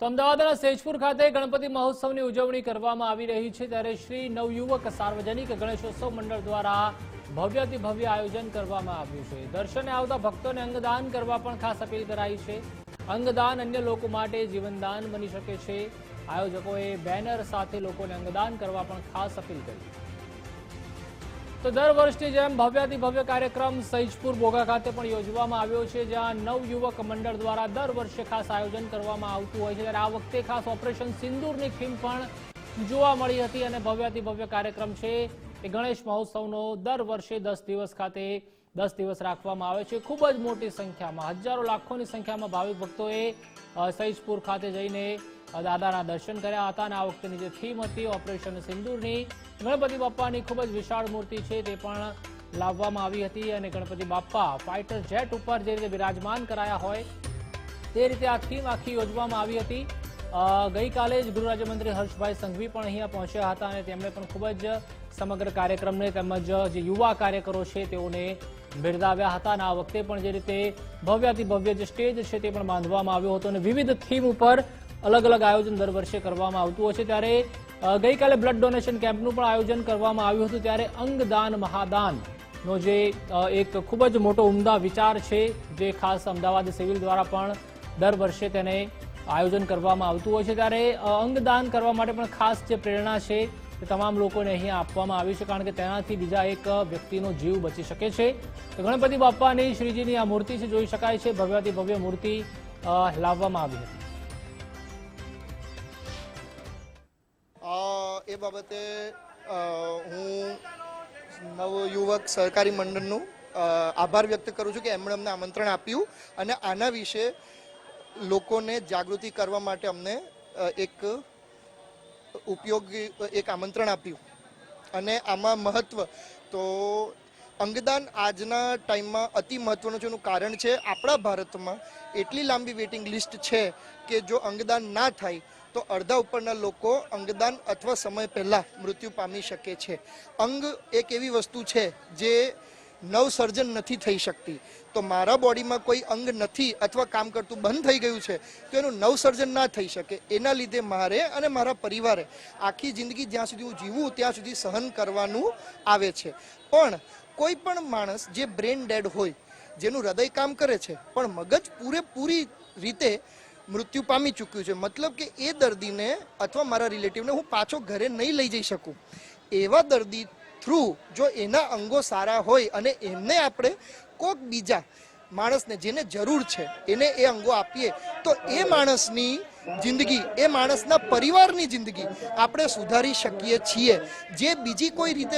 તો અમદાવાદના સેજપુર ખાતે ગણપતિ મહોત્સવની ઉજવણી કરવામાં આવી રહી છે ત્યારે શ્રી નવયુવક સાર્વજનિક ગણેશોત્સવ મંડળ દ્વારા ભવ્યથી ભવ્ય આયોજન કરવામાં આવ્યું છે. દર્શને આવતા ભક્તોને અંગદાન કરવા પણ ખાસ અપીલ કરાઈ છે. અંગદાન અન્ય લોકો માટે જીવનદાન બની શકે છે. આયોજકોએ બેનર સાથે લોકોને અંગદાન કરવા પણ ખાસ અપીલ કરી. તો દર વર્ષની જેમ ભવ્યાથી ભવ્ય કાર્યક્રમ સૈજપુર બોગા ખાતે પણ યોજવામાં આવ્યો છે, જ્યાં નવયુવક મંડળ દ્વારા દર વર્ષે ખાસ આયોજન કરવામાં આવતું હોય છે. ત્યારે આ વખતે ખાસ ઓપરેશન સિંદૂરની થીમ પણ જોવા મળી હતી અને ભવ્યાથી ભવ્ય કાર્યક્રમ છે એ ગણેશ મહોત્સવનો દર વર્ષે દસ દિવસ ખાતે દસ દિવસ રાખવામાં આવે છે. ખૂબ જ મોટી સંખ્યામાં, હજારો લાખોની સંખ્યામાં ભાવિક ભક્તોએ સૈજપુર ખાતે જઈને દાદાના દર્શન કર્યા હતા અને આ વખતેની જે થીમ હતી ઓપરેશન સિંદૂરની, ગણપતિ બાપ્પાની ખૂબ જ વિશાળ મૂર્તિ છે તે પણ લાવવામાં આવી હતી અને ગણપતિ બાપ્પા ફાઇટર જેટ ઉપર જે રીતે બિરાજમાન કરાયા હોય, તે રીતે આ થીમ આખી યોજવામાં આવી હતી. ગઈકાલે જ ગૃહ રાજ્યમંત્રી હર્ષભાઈ સંઘવી પણ અહીંયા પહોંચ્યા હતા અને તેમણે પણ ખૂબ જ સમગ્ર કાર્યક્રમને તેમજ જે યુવા કાર્યકરો છે તેઓને બિરદાવ્યા હતા અને આ વખતે પણ જે રીતે ભવ્યાથી ભવ્ય જે સ્ટેજ છે તે પણ બાંધવામાં આવ્યો હતો અને વિવિધ થીમ ઉપર અલગ અલગ આયોજન દર વર્ષે કરવામાં આવતું હોય છે. ત્યારે ગઈકાલે બ્લડ ડોનેશન કેમ્પનું પણ આયોજન કરવામાં આવ્યું હતું. ત્યારે અંગદાન મહાદાન નો જે એક ખૂબ જ મોટો ઉમદા વિચાર છે, જે ખાસ અમદાવાદ સિવિલ દ્વારા પણ દર વર્ષે તેને આયોજન કરવામાં આવતું હોય છે. ત્યારે અંગદાન કરવા માટે પણ ખાસ જે પ્રેરણા છે તે તમામ લોકોને અહીંયા આપવામાં આવ્યું છે, કારણ કે તેનાથી બીજા એક વ્યક્તિનો જીવ બચી શકે છે. તો ગણપતિ બાપ્પાની શ્રીજીની આ મૂર્તિ છે, જોઈ શકાય છે. ભવ્યાથી ભવ્ય મૂર્તિ લાવવામાં આવી હતી. એ બાબતે હું નવયુવક સહકારી મંડળનું આભાર વ્યક્ત કરું છું કે એમણે અમને આમંત્રણ આપ્યું અને આના વિશે લોકોને જાગૃતિ કરવા માટે અમને એક ઉપયોગી, એક આમંત્રણ આપ્યું. અને આમાં મહત્વ, તો અંગદાન આજના ટાઈમમાં અતિ મહત્વનું છે એનું કારણ છે આપણા ભારતમાં એટલી લાંબી વેઇટિંગ લિસ્ટ છે કે જો અંગદાન ના થાય તો અડધા ઉપરના લોકો અંગદાન અથવા સમય પહેલાં મૃત્યુ પામી શકે છે. અંગ એક એવી વસ્તુ છે જે નવસર્જન નથી થઈ શકતી. તો મારા બોડીમાં કોઈ અંગ નથી અથવા કામ કરતું બંધ થઈ ગયું છે, તો એનું નવસર્જન ના થઈ શકે. એના લીધે મારે અને મારા પરિવારે આખી જિંદગી જ્યાં સુધી હું જીવું ત્યાં સુધી સહન કરવાનું આવે છે. પણ કોઈ પણ માણસ જે બ્રેન ડેડ હોય, જેનું હૃદય કામ કરે છે, પણ મગજ પૂરેપૂરી રીતે મૃત્યુ પામી ચૂક્યું છે. મતલબ કે એ દર્દીને અથવા મારા રિલેટિવને હું પાછો ઘરે નહીં લઈ જઈ શકું. એવા દર્દી થ્રુ જો એના અંગો સારા હોય અને એમને આપણે કોઈક બીજા માણસને જેને જરૂર છે એને એ અંગો આપીએ, તો એ માણસની જિંદગી, એ માણસના પરિવારની જિંદગી આપણે સુધારી શકીએ છીએ. જે બીજી કોઈ રીતે